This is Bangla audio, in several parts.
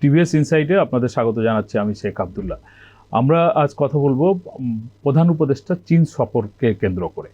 টিভিএস ইনসাইটে আপনাদের স্বাগত জানাচ্ছি আমি শেখ আবদুল্লাহ। আমরা আজ কথা বলব প্রধান উপদেষ্টা চীন সফরকে কেন্দ্র করে।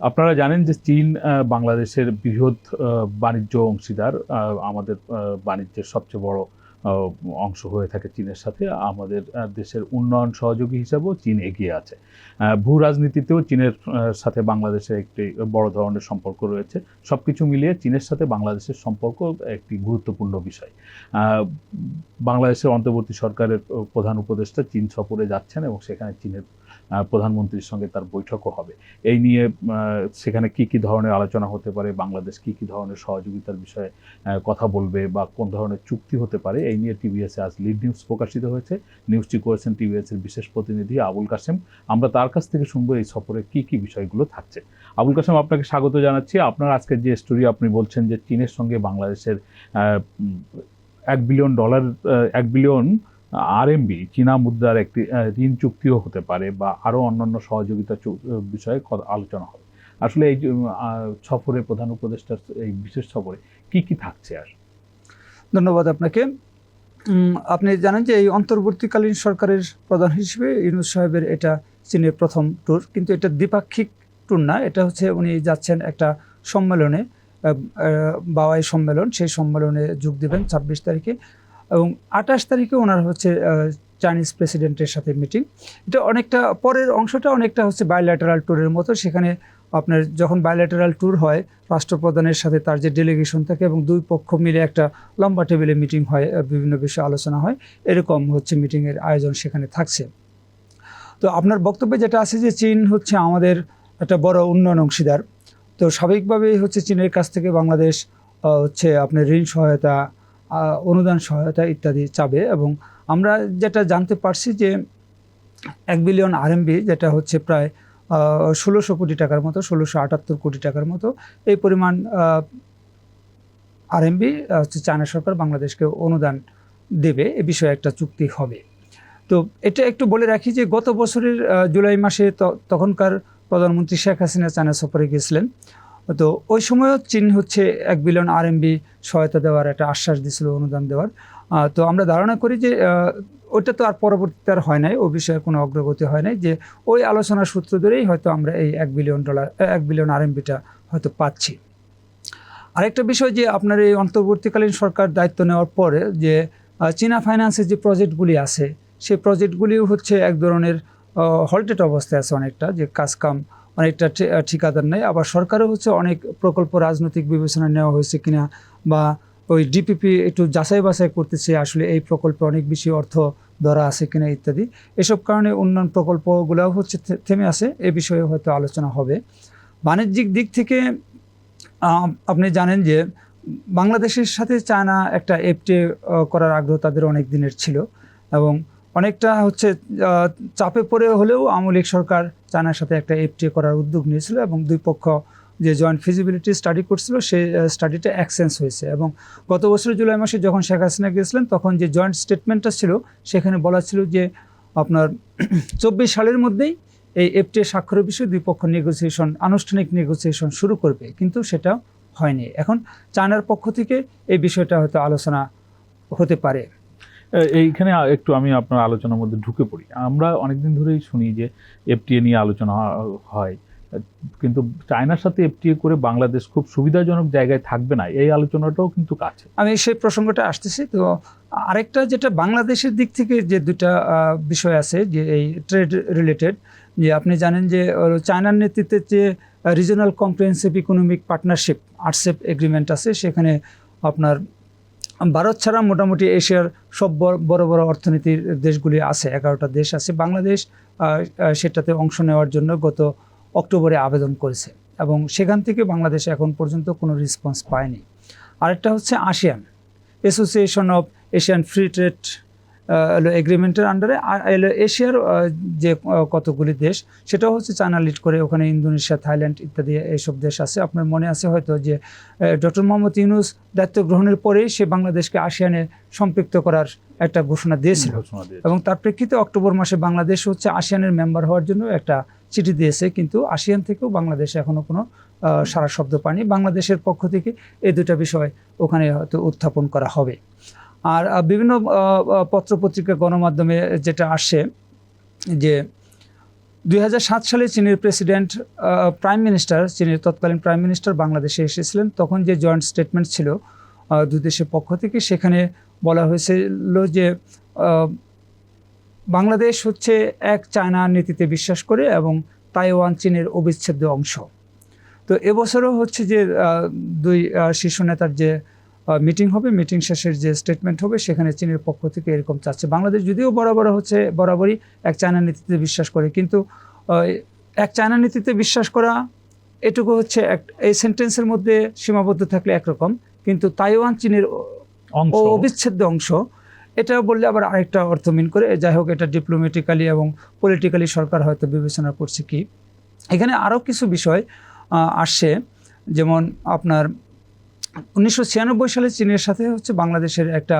আপনারা জানেন যে চীন বাংলাদেশের বৃহৎ বাণিজ্য অংশীদার আমাদের বাণিজ্যের সবচেয়ে বড় অংশ হয়ে থাকে চীনের সাথে। আমাদের দেশের উন্নয়ন সহযোগী হিসাবেও চীন এগিয়ে আছে। ভূ রাজনীতিতেও চীনের সাথে বাংলাদেশের একটি বড় ধরনের সম্পর্ক রয়েছে। সব কিছু মিলিয়ে চীনের সাথে বাংলাদেশের সম্পর্ক একটি গুরুত্বপূর্ণ বিষয়। বাংলাদেশের অন্তর্বর্তী সরকারের প্রধান উপদেষ্টা চীন সফরে যাচ্ছেন এবং সেখানে চীনের প্রধানমন্ত্রীর সঙ্গে তার বৈঠকও হবে। এই নিয়ে সেখানে কি কি ধরনের আলোচনা হতে পারে, বাংলাদেশ কি কি ধরনের সহযোগিতার বিষয়ে কথা বলবে বা কোন ধরনের চুক্তি হতে পারে, এই নিয়ে টিভিএসে আজ লিড নিউজ প্রকাশিত হয়েছে। নিউজটি করেছেন টিভিএসের বিশেষ প্রতিনিধি আবুল কাসেম আমরা তার কাছ থেকে শুনব এই সফরে কি কি বিষয়গুলো থাকছে। আবুল কাসেম আপনাকে স্বাগত জানাচ্ছি। আপনার আজকের যে স্টোরি আপনি বলছেন যে চীনের সঙ্গে বাংলাদেশের এক বিলিয়ন ডলার এক বিলিয়ন আরএমবি চীনা মুদ্রার একটি ঋণ চুক্তিও হতে পারে বা আরও অন্যান্য সহযোগিতা বিষয়ে আলোচনা হবে। আসলে এই সফরে প্রধান উপদেষ্টার এই বিশেষ সফরে কি কি থাকছে আর? ধন্যবাদ আপনাকে। আপনি জানেন যে এই অন্তর্বর্তীকালীন সরকারের প্রধান হিসেবে ইউনুস সাহেবের এটা চীনের প্রথম ট্যুর কিন্তু এটা দ্বিপাক্ষিক ট্যুর না, এটা হচ্ছে উনি যাচ্ছেন একটা সম্মেলনে বাওয়াই সম্মেলন, সেই সম্মেলনে যোগ দেবেন ছাব্বিশ তারিখে। এবং আঠাশ তারিখে ওনার হচ্ছে চাইনিজ প্রেসিডেন্টের সাথে মিটিং এটা অনেকটা পরের অংশটা অনেকটা হচ্ছে বায়োল্যাটারাল ট্যুরের মতো। সেখানে আপনার যখন বায়োল্যাটারাল ট্যুর হয়, রাষ্ট্রপ্রধানের সাথে তার যে ডেলিগেশন থাকে এবং দুই পক্ষ মিলে একটা লম্বা টেবিলে মিটিং হয় বিভিন্ন বিষয়ে আলোচনা হয়, এরকম হচ্ছে মিটিংয়ের আয়োজন সেখানে থাকছে। তো আপনার বক্তব্যে যেটা আছে যে চীন হচ্ছে আমাদের একটা বড় উন্নয়ন অংশীদার। তো স্বাভাবিকভাবেই হচ্ছে চীনের কাছ থেকে বাংলাদেশ হচ্ছে আপনার ঋণ সহায়তা অনুদান সহায়তা ইত্যাদি চাবে এবং আমরা যেটা জানতে পারছি যে এক বিলিয়ন আরএমবি যেটা হচ্ছে প্রায় ষোলোশো কোটি টাকার মতো, ষোলোশো আটাত্তর কোটি টাকার মতো, এই পরিমাণ আরএমবি হচ্ছে চায়না সরকার বাংলাদেশকে অনুদান দেবে, এ বিষয়ে একটা চুক্তি হবে। তো এটা একটু বলে রাখি যে গত বছরের জুলাই মাসে তখনকার প্রধানমন্ত্রী শেখ হাসিনা চায়না সফরে গিয়েছিলেন। তো ওই সময়ও চীন হচ্ছে এক বিলিয়ন আরএমবি সহায়তা দেওয়ার একটা আশ্বাস দিয়েছিল, অনুদান দেওয়ার। তো আমরা ধারণা করি যে ওইটা তো আর পরবর্তীতে আর হয় নাই, ও বিষয়ে কোনো অগ্রগতি হয় নাই যে, ওই আলোচনার সূত্র ধরেই হয়তো আমরা এই এক বিলিয়ন ডলার এক বিলিয়ন আরএমবিটা হয়তো পাচ্ছি। আরেকটা বিষয় যে, আপনার এই অন্তর্বর্তীকালীন সরকার দায়িত্ব নেওয়ার পরে যে চীনা ফাইন্যান্সের যে প্রজেক্টগুলি আছে, সেই প্রজেক্টগুলিও হচ্ছে এক ধরনের হল্টেড অবস্থায় আছে অনেকটা, যে কাজকাম অনেকটা ঠিকাদার নেই। আবার সরকারও হচ্ছে অনেক প্রকল্প রাজনৈতিক বিবেচনা নেওয়া হয়েছে কিনা বা ওই ডিপিপি একটু যাচাই বাছাই করতেছে আসলে এই প্রকল্পে অনেক বেশি অর্থ ধরা আছে কিনা ইত্যাদি। এসব কারণে উন্নয়ন প্রকল্পগুলোও হচ্ছে থেমে আছে। এ বিষয়ে হয়তো আলোচনা হবে। বাণিজ্যিক দিক থেকে আপনি জানেন যে বাংলাদেশের সাথে চায়না একটা এফটে করার আগ্রহ তাদের অনেক দিনের ছিল। এবং অনেকটা হচ্ছে চাপে পড়ে হলেও আওয়ামী লীগ সরকার চায়নার সাথে একটা এফটে করার উদ্যোগ নিয়েছিল এবং দুই পক্ষ যে জয়েন্ট ফিজিবিলিটি স্টাডি করছিল সেই স্টাডিটা অ্যাক্সেন্স হয়েছে এবং গত বছর জুলাই মাসে যখন শেখ হাসিনা গিয়েছিলেন, তখন যে জয়েন্ট স্টেটমেন্টটা ছিল, সেখানে বলা ছিল যে আপনার চব্বিশ সালের মধ্যেই এই এফটিএ স্বাক্ষরের বিষয়ে দুই পক্ষ নেগোসিয়েশন আনুষ্ঠানিক নেগোসিয়েশন শুরু করবে। কিন্তু সেটা হয়নি। এখন চায়নার পক্ষ থেকে এই বিষয়টা হয়তো আলোচনা হতে পারে। এইখানে একটু আমি আপনার আলোচনার মধ্যে ঢুকে পড়ি। আমরা অনেকদিন ধরেই শুনি যে এফটিএ নিয়ে আলোচনা হয়। কিন্তু চায়নার সাথে এফটিএ করে বাংলাদেশ খুব সুবিধাজনক জায়গায় থাকবে না। এই আলোচনাটাও কিন্তু কাছে। আমি সেই প্রসঙ্গটা আসতেছি। তো আরেকটা যেটা বাংলাদেশের দিক থেকে যে দুটা বিষয় আছে যে এই ট্রেড রিলেটেড, যে আপনি জানেন যে চায়নার নেতৃত্বে যে regional comprehensive economic partnership RCEP agreement আছে, সেখানে আপনার ভারত ছাড়া মোটামুটি এশিয়ার সব বড় বড় অর্থনীতির দেশগুলি আছে, এগারোটা দেশ আছে। বাংলাদেশ সেটাতে অংশ নেওয়ার জন্য গত অক্টোবরে আবেদন করেছে এবং সেখান থেকে বাংলাদেশ এখন পর্যন্ত কোনো রেসপন্স পায়নি। আরেকটা হচ্ছে ASEAN association of Asian free trade এগ্রিমেন্টের আন্ডারে এলো এশিয়ার যে কতগুলি দেশ সেটাও হচ্ছে চায়না লিড করে ওখানে ইন্দোনেশিয়া থাইল্যান্ড ইত্যাদি এইসব দেশ আছে। আপনার মনে আছে হয়তো যে ডক্টর মোহাম্মদ ইউনুস দায়িত্ব গ্রহণের পরেই সে বাংলাদেশকে আসিয়ানে সম্পৃক্ত করার একটা ঘোষণা দিয়েছিল। এবং তার প্রেক্ষিতে অক্টোবর মাসে বাংলাদেশ হচ্ছে আসিয়ানের মেম্বার হওয়ার জন্য একটা চিঠি দিয়েছে কিন্তু আসিয়ান থেকেও বাংলাদেশ এখনও কোনো সারা শব্দ পায়নি। বাংলাদেশের পক্ষ থেকে এই দুটা বিষয় ওখানে হয়তো উত্থাপন করা হবে। আর বিভিন্ন পত্র পত্রিকা গণমাধ্যমে যেটা আসে যে দুই হাজার সাত সালে চীনের প্রেসিডেন্ট প্রাইম মিনিস্টার, চীনের তৎকালীন প্রাইম মিনিস্টার বাংলাদেশে এসেছিলেন। তখন যে জয়েন্ট স্টেটমেন্ট ছিল দুই দেশের পক্ষ থেকে, সেখানে বলা হয়েছিল যে বাংলাদেশ হচ্ছে এক চায়না নীতিতে বিশ্বাস করে এবং তাইওয়ান চীনের অবিচ্ছেদ্য অংশ। তো এবছরও হচ্ছে যে দুই শীর্ষ নেতার যে মিটিং হবে মিটিং শেষের যে স্টেটমেন্ট হবে সেখানে চীনের পক্ষ থেকে এরকম চাচ্ছে। বাংলাদেশ যদিও বরাবর হচ্ছে বরাবরই এক চায়না নীতিতে বিশ্বাস করে কিন্তু এক চায়না নীতিতে বিশ্বাস করা এটুকু হচ্ছে এক এই সেন্টেন্সের মধ্যে সীমাবদ্ধ থাকলে একরকম কিন্তু তাইওয়ান চীনের অংশ। অবিচ্ছেদ্য অংশ এটা বললে আবার আরেকটা অর্থ মিন করে যাই হোক এটা ডিপ্লোমেটিক্যালি এবং পলিটিক্যালি সরকার হয়তো বিবেচনা করছে কি। এখানে আরও কিছু বিষয় আসছে যেমন আপনার উনিশশো ছিয়ানব্বই সালে চীনের সাথে হচ্ছে বাংলাদেশের একটা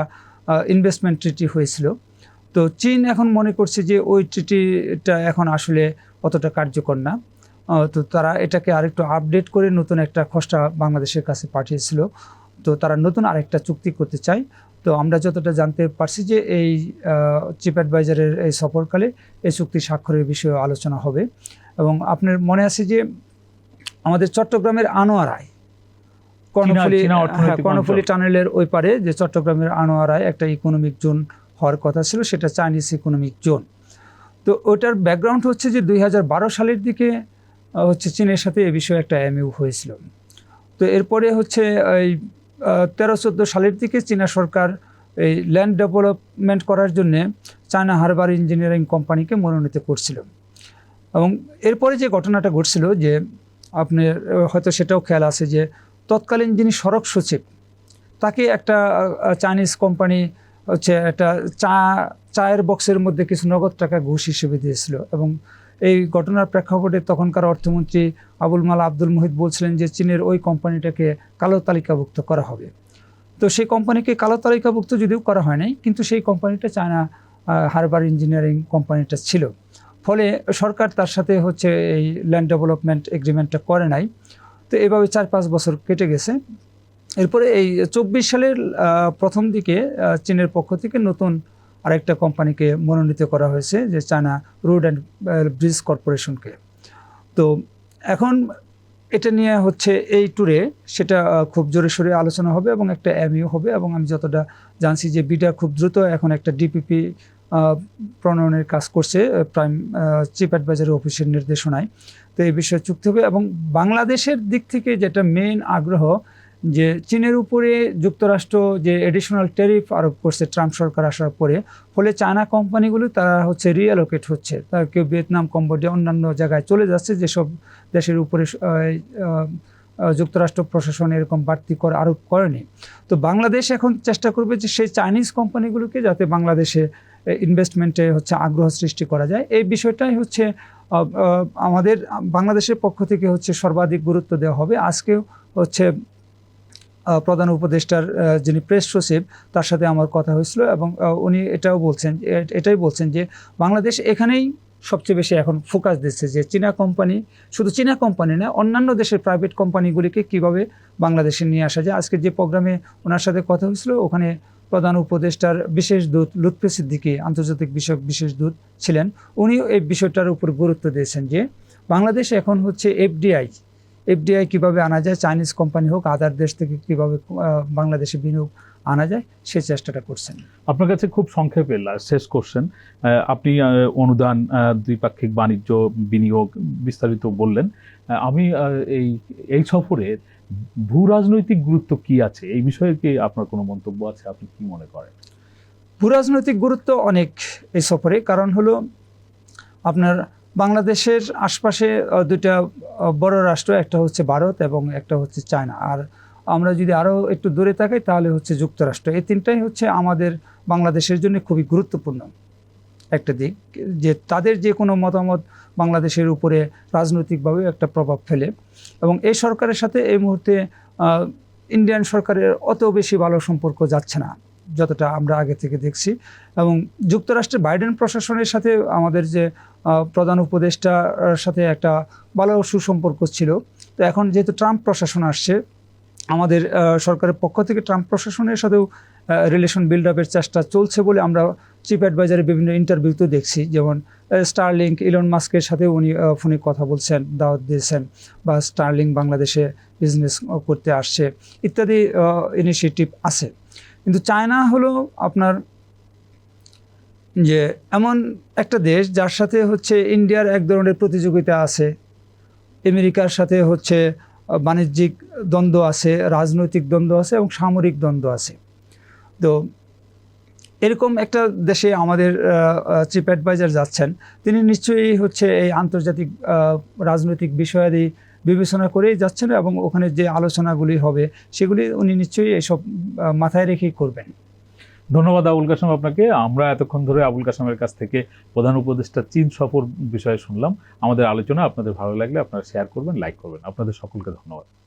ইনভেস্টমেন্ট ট্রিটি হয়েছিল। তো চীন এখন মনে করছে যে ওই ট্রিটিটা এখন আসলে অতটা কার্যকর না। তো তারা এটাকে আরেকটু আপডেট করে নতুন একটা খসড়া বাংলাদেশের কাছে পাঠিয়েছিল। তো তারা নতুন আরেকটা চুক্তি করতে চায়। তো আমরা যতটা জানতে পারছি যে এই চিপ অ্যাডভাইজারের এই সফরকালে এই চুক্তি স্বাক্ষরের বিষয়ে আলোচনা হবে। এবং আপনার মনে আছে যে আমাদের চট্টগ্রামের আনোয়ারায় কর্ণফুলী হ্যাঁ, কর্ণফুলী টানেলের ওই পারে যে চট্টগ্রামের আনোয়ারায় একটা ইকোনমিক জোন হওয়ার কথা ছিল সেটা চাইনিজ ইকোনমিক জোন তো ওটার ব্যাকগ্রাউন্ড হচ্ছে যে দুই হাজার বারো সালের দিকে হচ্ছে চীনের সাথে এ বিষয়ে একটা এমইউ হয়েছিল। তো এরপরে হচ্ছে এই তেরো চোদ্দ সালের দিকে চীনা সরকার এই ল্যান্ড ডেভেলপমেন্ট করার জন্যে চায়না হারবার ইঞ্জিনিয়ারিং কোম্পানিকে মনোনীত করছিল। এবং এরপরে যে ঘটনাটা ঘটছিল যে আপনার হয়তো সেটাও খেয়াল আছে যে তৎকালীন যিনি সড়ক সচিব, তাকে একটা চাইনিজ কোম্পানি হচ্ছে একটা চা, চায়ের বক্সের মধ্যে কিছু নগদ টাকা ঘুষ হিসেবে দিয়েছিল এবং এই ঘটনার প্রেক্ষাপটে তখনকার অর্থমন্ত্রী আবুল মাল আব্দুল মুহিত বলছিলেন যে চীনের ওই কোম্পানিটাকে কালো তালিকাভুক্ত করা হবে। তো সেই কোম্পানিকে কালো তালিকাভুক্ত যদিও করা হয় নাই, কিন্তু সেই কোম্পানিটা চায়না হারবার ইঞ্জিনিয়ারিং কোম্পানিটা ছিল। ফলে সরকার তার সাথে হচ্ছে এই ল্যান্ড ডেভেলপমেন্ট এগ্রিমেন্টটা করে নাই। তো এভাবে চার পাঁচ বছর কেটে গেছে। এরপরে এই চব্বিশ সালের প্রথম দিকে চীনের পক্ষ থেকে নতুন আরেকটা কোম্পানিকে মনোনীত করা হয়েছে, যে চায়না রোড অ্যান্ড ব্রিজ কর্পোরেশনকে। তো এখন এটা নিয়ে হচ্ছে এই ট্যুরে সেটা খুব জোরে সোরে আলোচনা হবে এবং একটা এমইউ হবে এবং আমি যতটা জানছি যে বিটা খুব দ্রুত এখন একটা ডিপিপি প্রণয়নের কাজ করছে প্রাইম চিফ অ্যাডভাইজারি অফিসের নির্দেশনায়। তো এই বিষয়ে চুক্তি হবে এবং বাংলাদেশের দিক থেকে যেটা মেইন আগ্রহ, যে চীনের উপরে যুক্তরাষ্ট্র যে এডিশনাল ট্যারিফ আরোপ করছে, ট্রাম্প সরকার আসার পরে, ফলে চায়না কোম্পানিগুলো তারা হচ্ছে রিঅ্যালোকেট হচ্ছে। তারা কেউ ভিয়েতনাম, কম্বোডিয়া, অন্যান্য জায়গায় চলে যাচ্ছে, যেসব দেশের উপরে যুক্তরাষ্ট্র প্রশাসন এরকম বাড়তি কর আরোপ করেনি। তো বাংলাদেশ এখন চেষ্টা করবে যে সেই চাইনিজ কোম্পানিগুলোকে যাতে বাংলাদেশে ইনভেস্টমেন্টে হচ্ছে আগ্রহ সৃষ্টি করা যায়। এই বিষয়টাই হচ্ছে আমাদের বাংলাদেশের পক্ষ থেকে হচ্ছে সর্বাধিক গুরুত্ব দেওয়া হবে। আজকেও হচ্ছে প্রধান উপদেষ্টার যিনি প্রেস সচিব, তার সাথে আমার কথা হয়েছিল এবং উনি এটাও বলছেন এটাই বলছেন যে বাংলাদেশ এখানেই সবচেয়ে বেশি এখন ফোকাস দিচ্ছে যে চীনা কোম্পানি শুধু চীনা কোম্পানি না, অন্যান্য দেশের প্রাইভেট কোম্পানিগুলিকে কীভাবে বাংলাদেশে নিয়ে আসা যায়। আজকে যে প্রোগ্রামে ওনার সাথে কথা হয়েছিল, ওখানে প্রধান উপদেষ্টার বিশেষ দূত লুৎফে সিদ্দিকী আন্তর্জাতিক বিষয়ক বিশেষ দূত ছিলেন। উনিও এই বিষয়টার উপর গুরুত্ব দিয়েছেন যে, বাংলাদেশ এখন হচ্ছে এফডিআই। এফডিআই কীভাবে আনা যায়, চাইনিজ কোম্পানি হোক, আদার দেশ থেকে কীভাবে বাংলাদেশে বিনিয়োগ আনা যায়, সে চেষ্টাটা করছেন। আপনার কাছে খুব সংক্ষেপে শেষ কোশ্চেন আপনি অনুদান দ্বিপাক্ষিক বাণিজ্য বিনিয়োগ বিস্তারিত বললেন। আমি এই এই সফরে ভূ রাজনৈতিক গুরুত্ব কি আছে? এই বিষয়ে কি আপনার কোনো মন্তব্য আছে? আপনি কি মনে করেন? ভূরাজনৈতিক গুরুত্ব অনেক এই সফরে কারণ হলো আপনার বাংলাদেশের আশপাশে দুইটা বড় রাষ্ট্র, একটা হচ্ছে ভারত এবং একটা হচ্ছে চায়না। আর আমরা যদি আরও একটু দূরে তাকাই, তাহলে হচ্ছে যুক্তরাষ্ট্র। এই তিনটাই হচ্ছে আমাদের বাংলাদেশের জন্য খুবই গুরুত্বপূর্ণ। একটা দিক, যে তাদের যে কোনো মতামত বাংলাদেশের উপরে রাজনৈতিকভাবে একটা প্রভাব ফেলে। এবং এই সরকারের সাথে এই মুহূর্তে ইন্ডিয়ান সরকারের অত বেশি ভালো সম্পর্ক যাচ্ছে না, যতটা আমরা আগে থেকে দেখছি। এবং যুক্তরাষ্ট্রের বাইডেন প্রশাসনের সাথে আমাদের যে প্রধান উপদেষ্টার সাথে একটা ভালো সুসম্পর্ক ছিল। তো এখন যেহেতু ট্রাম্প প্রশাসন আসছে আমাদের সরকারের পক্ষ থেকে ট্রাম্প প্রশাসনের সাথেও রিলেশন বিল্ড আপের চেষ্টা চলছে বলে আমরা চিপ অ্যাডভাইজারের বিভিন্ন ইন্টারভিউতে দেখছি। যেমন স্টারলিংক ইলন মাস্কের সাথেও উনি ফোনে কথা বলছেন, দাওয়াত দিয়েছেন বা স্টারলিং বাংলাদেশে বিজনেস করতে আসছে ইত্যাদি ইনিশিয়েটিভ আছে। কিন্তু চায়না হলো আপনার যে এমন একটা দেশ যার সাথে হচ্ছে ইন্ডিয়ার এক ধরনের প্রতিযোগিতা আছে, আমেরিকার সাথে হচ্ছে বাণিজ্যিক দ্বন্দ্ব আছে, রাজনৈতিক দ্বন্দ্ব আছে এবং সামরিক দ্বন্দ্ব আছে। তো এরকম একটা দেশে আমাদের চিফ অ্যাডভাইজার যাচ্ছেন, তিনি নিশ্চয়ই হচ্ছে এই আন্তর্জাতিক রাজনৈতিক বিষয়াদি বিবেচনা করেই যাচ্ছেন এবং ওখানে যে আলোচনাগুলি হবে, সেগুলি উনি নিশ্চয়ই এইসব মাথায় রেখেই করবেন। ধন্যবাদ আবুল কাসম আপনাকে। আমরা এতক্ষণ ধরে আবুল কাসমের কাছ থেকে প্রধান উপদেষ্টা চীন সফর বিষয়ে শুনলাম। আমাদের আলোচনা আপনাদের ভালো লাগলে আপনারা শেয়ার করবেন লাইক করবেন। আপনাদের সকলকে ধন্যবাদ।